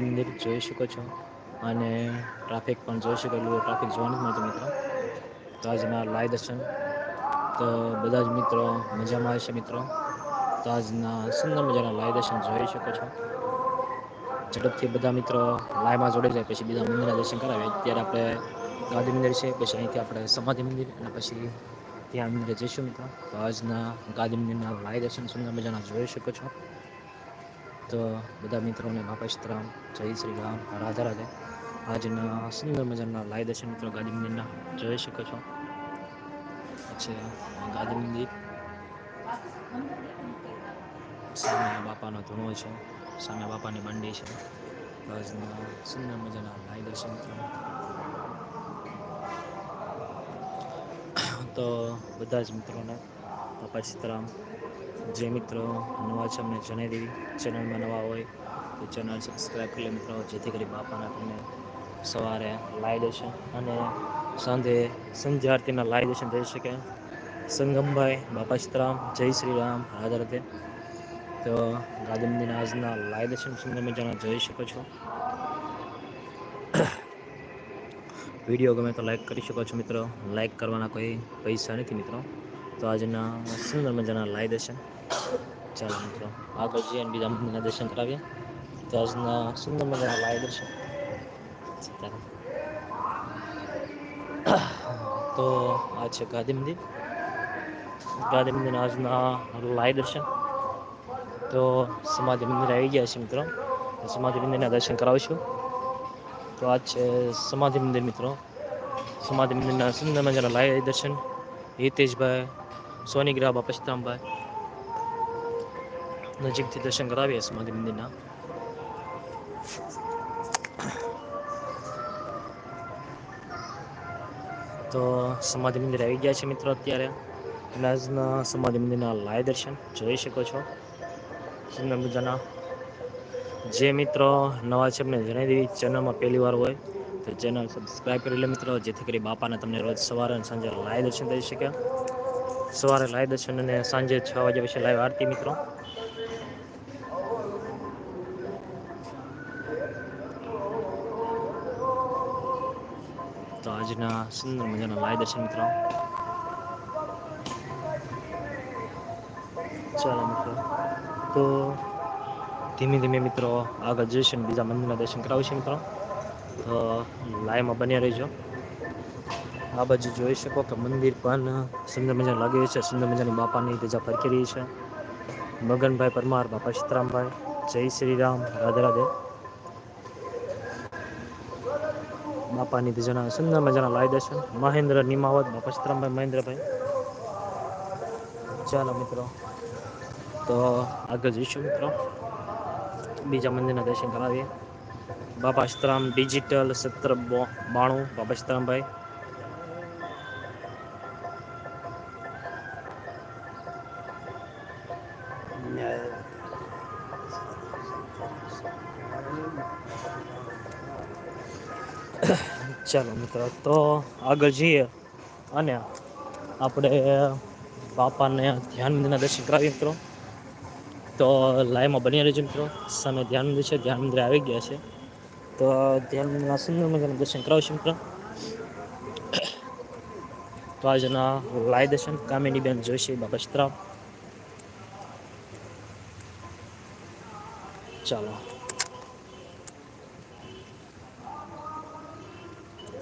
મંદિર જોઈ શકો છો અને ટ્રાફિક પણ જોઈ શકો એટલું ટ્રાફિક જોવા નથી મળતું મિત્રો. તો આજના લાઈવ દર્શન. તો બધા જ મિત્રો મજામાં છે મિત્રો? તો આજના સુંદર મજાના લાઈવ દર્શન જોઈ શકો છો. ઝડપથી બધા મિત્રો લાઈવમાં જોડાઈ જાય, પછી બીજા મંદિરના દર્શન કરાવે અત્યારે આપણે ગાંધી મંદિર છે, પછી અહીંથી આપણે સમાધિ મંદિર અને પછી ત્યાં મંદિરે જઈશું મિત્રો. તો આજના ગાંધી મંદિરના લાઈવ દર્શન સુંદર મજાના જોઈ શકો છો. તો બધા મિત્રોને બાપા સીતરામ જય શ્રી રામ, રાધા રાધે. આજના સુંદર મજાના લાય દર્શન મિત્રો ગાંધી મંદિરના જોઈ શકો છો. પછી ગાંધી મંદિર. સામે બાપાનો ધૂણો છે. સામે બાપાની મંડી છે. આજના સુંદર મજાના લાય દર્શન મિત્રો. તો બધા જ મિત્રોને બાપા સીતારામ. જે મિત્રો નવા છે, અમને જણાવી દેવી. ચેનલમાં નવા હોય તો ચેનલ સબસ્ક્રાઈબ કરી લે મિત્રો. જેથી કરી બાપાના તમને સવારે લાઈવ દર્શન અને સાંજે સંધ્યા આરતીના લાઈવ દર્શન થઈ શકે. સંગમભાઈ, બાપા સીતારામ, જય શ્રી રામ. રાધા તો ગાંધી મંદિરના આજના લાઈ દર્શન સુંદર જણા જોઈ શકો છો. વીડિયો ગમે તો લાઈક કરી શકો છો મિત્રો. લાઈક કરવાના કોઈ પૈસા નથી મિત્રો. તો આજના સુંદર મજાના લાઈવ દર્શન ચાલો મિત્રો આગળ જઈએ બીજા મંદિરના દર્શન કરાવીએ તો આજના સુંદર મજાના લાઈવ દર્શન સીતારામ તો આ છે ગાંધી મંદિર ગાંધી મંદિરના આજના લાઈવ દર્શન તો સમાધિ મંદિર આવી ગયા છે મિત્રો સમાધિ મંદિરના દર્શન કરાવીશું તો આ છે સમાધિ મંદિર મિત્રો સમાધિ મંદિરના સુંદર મજાના લાઈવ દર્શન હિતેશભાઈ સોનીગ્રહ બાપા સીતારામભાઈ નજીકથી દર્શન કરાવીએ સમાધિ મંદિરના. તો સમાધિ મંદિર આવી ગયા છે મિત્રો અત્યારે. આજના સમાધિ મંદિરના લાય દર્શન જોઈ શકો છો. સુંદર મજાના જે મિત્રો નવા છે એમને જણાવી દેવી. ચેનલમાં પહેલી વાર હોય તો ચેનલ સબસ્ક્રાઈબ કરી લે મિત્રો, જેથી કરી બાપાને તમને રોજ સવારે અને સાંજે લાઈવ દર્શન થઈ શકે. સવારે લાઈવ દર્શન અને સાંજે છ વાગ્યા પછી લાઈવ આરતી મિત્રો. તો આજના સુંદર મજાના લાઈવ દર્શન મિત્રો. ચાલો મિત્રો. તો ધીમે ધીમે મિત્રો આગળ જઈશું બીજા મંદિરના દર્શન કરાવીશું મિત્રો. તો લાઈવમાં બન્યા રહીજો. આ બાજુ જોઈ શકો કે મંદિર પણ સુંદર મજા લાગે છે. સુંદર મજાની બાપાની ધજા ફરકી રહી છે. મગનભાઈ પરમાર, બાપા સીતરામભાઈ, જય શ્રી રામ રાધે રાધે. બાપાની ધજાના સુંદર મજાના લાવી દેશે મહેન્દ્ર નિમાવત, બાપા સીતરામભાઈ, મહેન્દ્રભાઈ. ચાલો મિત્રો. તો આગળ જઈશું મિત્રો. બીજા મંદિરના દર્શન કરાવીએ. બાપા સીતરામ ડિજિટલ સત્ર બાણું બાપા સીતરામભાઈ ચાલો મિત્રો, તો આગળ જઈએ અને આપણે બાપાને ધ્યાન મંદિરના દર્શન કરાવીએ મિત્રો. તો લાઈવમાં બની રહેજો મિત્રો. સામે ધ્યાન મંદિર છે, ધ્યાન મંદિર આવી ગયા છે. તો ધ્યાન મંદિરના સુંદર મજાના દર્શન કરાવશું મિત્રો તો આજના લાય દર્શન કામિની બેન જોશી, બાપા સીતરામ. ચાલો.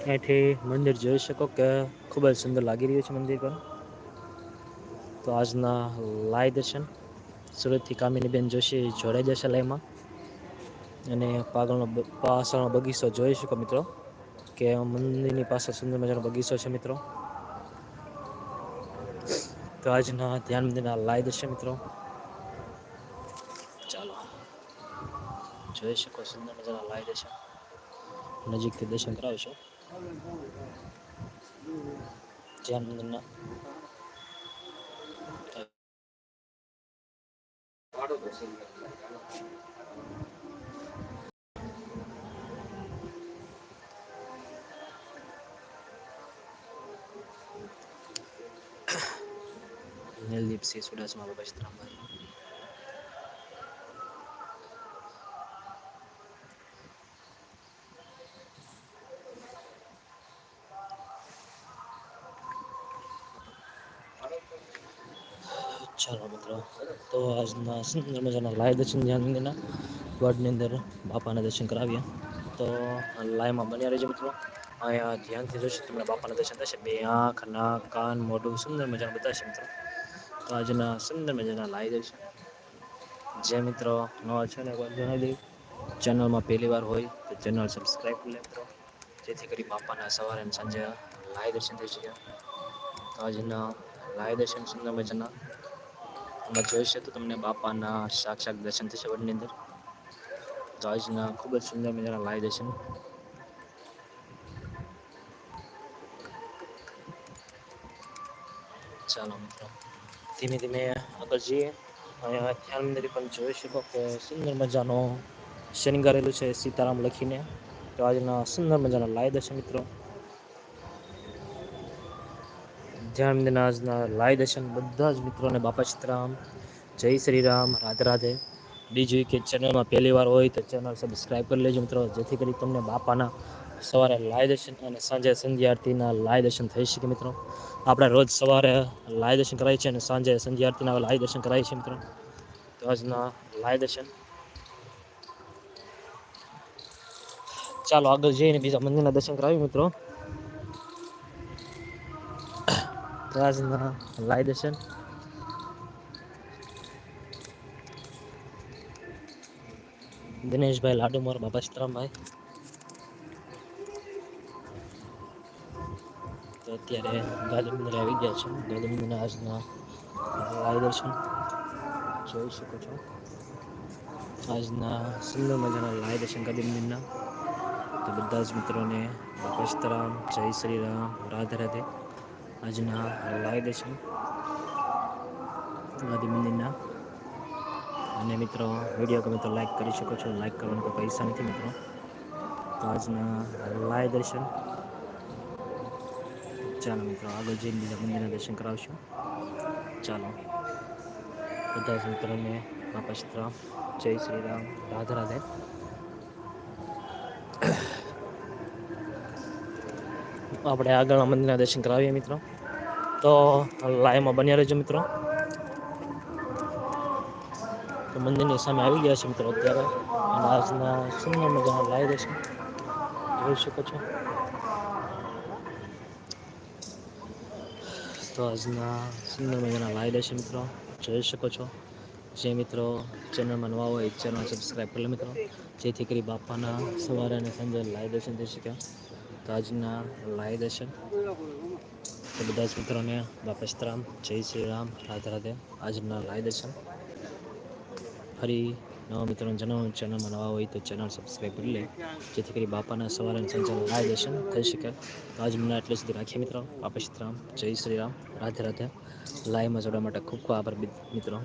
અહીંથી મંદિર જોઈ શકો કે ખૂબ જ સુંદર લાગી રહ્યું છે મંદિર પણ. તો આજના લાય દર્શન. સુરતથી કામિનીબેન જોશી, જોડાઈ જશે લાઈમાં અને પાગલનો પાછળનો બગીચો જોઈ શકો મિત્રો, કે મંદિરની પાસે સુંદર મજાનો બગીચો છે મિત્રો. તો આજના ધ્યાન મંદિરના લાઈ દર્શન મિત્રો. ચાલો, જોઈ શકો સુંદર મજાના લાઈ દર્શન નજીકથી દર્શન કરાવીશું. ધ્યાન મંદિરના. Elip sih, sudah semua Bapak Citraman. ચાલો મિત્રો તો આજના મજાના લાય દર્શન ધ્યાનના વડની અંદર બાપાના દર્શન કરાવ્યા તો લાયમાં બન્યા રહેજો મિત્રો અહીંયા ધ્યાનથી જોશો તમને બાપાના દર્શન થશે બે આંખ નાક કાન મોઢું સુંદર મજાનું બતાવશે મિત્રો તો આજના સુંદર મજાના લાઈ દર્શન જે મિત્રો નવા છે ને જણાવી દઈ ચેનલમાં પહેલી વાર હોય તો ચેનલ સબસ્ક્રાઈબ કરી મિત્રો જેથી કરી બાપાના સવારે અને સાંજે લાઈ દર્શન થઈ શકે. તો આજના લાઈ દર્શન સુંદર મજાના. એમાં જોઈશે તો તમને બાપાના સાક્ષાત દર્શન થશે વડની અંદર. તો આજના ખૂબ જ સુંદર મજાના લાઈ દર્શન. ચાલો મિત્રો. ધીમે ધીમે આગળ જઈએ. અને ધ્યાન અંદર પણ જોઈ શકો કે સુંદર મજાનો શણગારેલું છે સીતારામ લખીને. તો આજના સુંદર મજાના લાઈ દર્શન મિત્રો. ધ્યાન મંદિરના આજના લાઈ દર્શન બધા જ મિત્રોને બાપા સીતારામ. જય શ્રી રામ રાધે રાધે. બીજું કે ચેનલમાં પહેલી વાર હોય તો ચેનલ સબસ્ક્રાઈબ કરી લેજો મિત્રો, જેથી કરી તમને બાપાના સવારે લાય દર્શન અને સાંજે સંધ્યા આરતીના લાય દર્શન થઈ શકે મિત્રો. આપણે રોજ સવારે લાય દર્શન કરાય છે અને સાંજે સંધ્યા આરતીના લાય દર્શન કરાય છે મિત્રો. તો આજના લાય દર્શન. ચાલો આગળ જઈને બીજા મંદિરના દર્શન કરાવી મિત્રો. તો આજના લાય દર્શન. દિનેશભાઈ લાડુમોર બાબા સીતરામભાઈ. અત્યારે ગાંધી મંદિર આવી ગયા છે. ગાંધી મંદિરના આજના લાઈ દર્શન જોઈ શકો છો. આજના સુંદર મજાના લાઈ દર્શન મંદિરના તો બધા જ મિત્રોને બાપા જય શ્રી રામ, રાધે રાધે. આજના લાઈ દર્શન ગાંધી મંદિરના અને મિત્રો, વીડિયો ગમે તો લાઈક કરી શકો છો. લાઈક કરવાનો કોઈ પૈસા નથી મિત્રો. તો આજના લાય દર્શન ચાલો મિત્રો, આગળ જઈને બીજા મંદિરના દર્શન કરાવશું. ચાલો. બધા જ મિત્રોને બાપા જય શ્રી રામ. રાધે રાધે. આપણે આગળના મંદિરના દર્શન કરાવીએ મિત્રો. તો લાઈવમાં બન્યા રહેજો મિત્રો. તો મંદિરની સામે આવી ગયા છે મિત્રો અત્યારે. અને આજના સુંદર મજાના લાઈ દર્શન. જોઈ શકો છો. તો આજના સુંદર મજાના લાઈ દર્શન મિત્રો, જોઈ શકો છો. જે મિત્રો ચેનલમાં નવા હોય ચેનલ સબસ્ક્રાઈબ કરી મિત્રો. જેથી કરી બાપાના સવારે અને સાંજે લાઈ દર્શન થઈ શકે. તો આજના લાઈ દર્શન તો બધા જ મિત્રોને બાપા સીતારામ જય શ્રી રામ, રાધે રાધે. આજના લાઈ દર્શન ફરી નવા મિત્રોને જણાવું, ચેનલમાં નવા હોય તો ચેનલ સબસ્ક્રાઈબ કરી લે. જેથી કરી બાપાના સવારે અને સાંજે લાઈ દર્શન થઈ શકે. તો આજ મને એટલે સુધી રાખીએ મિત્રો. બાપા રામ, જય શ્રી રામ. રાધે રાધે. લાઈવમાં જોડવા માટે ખૂબ ખૂબ આભાર મિત્ર- મિત્રો.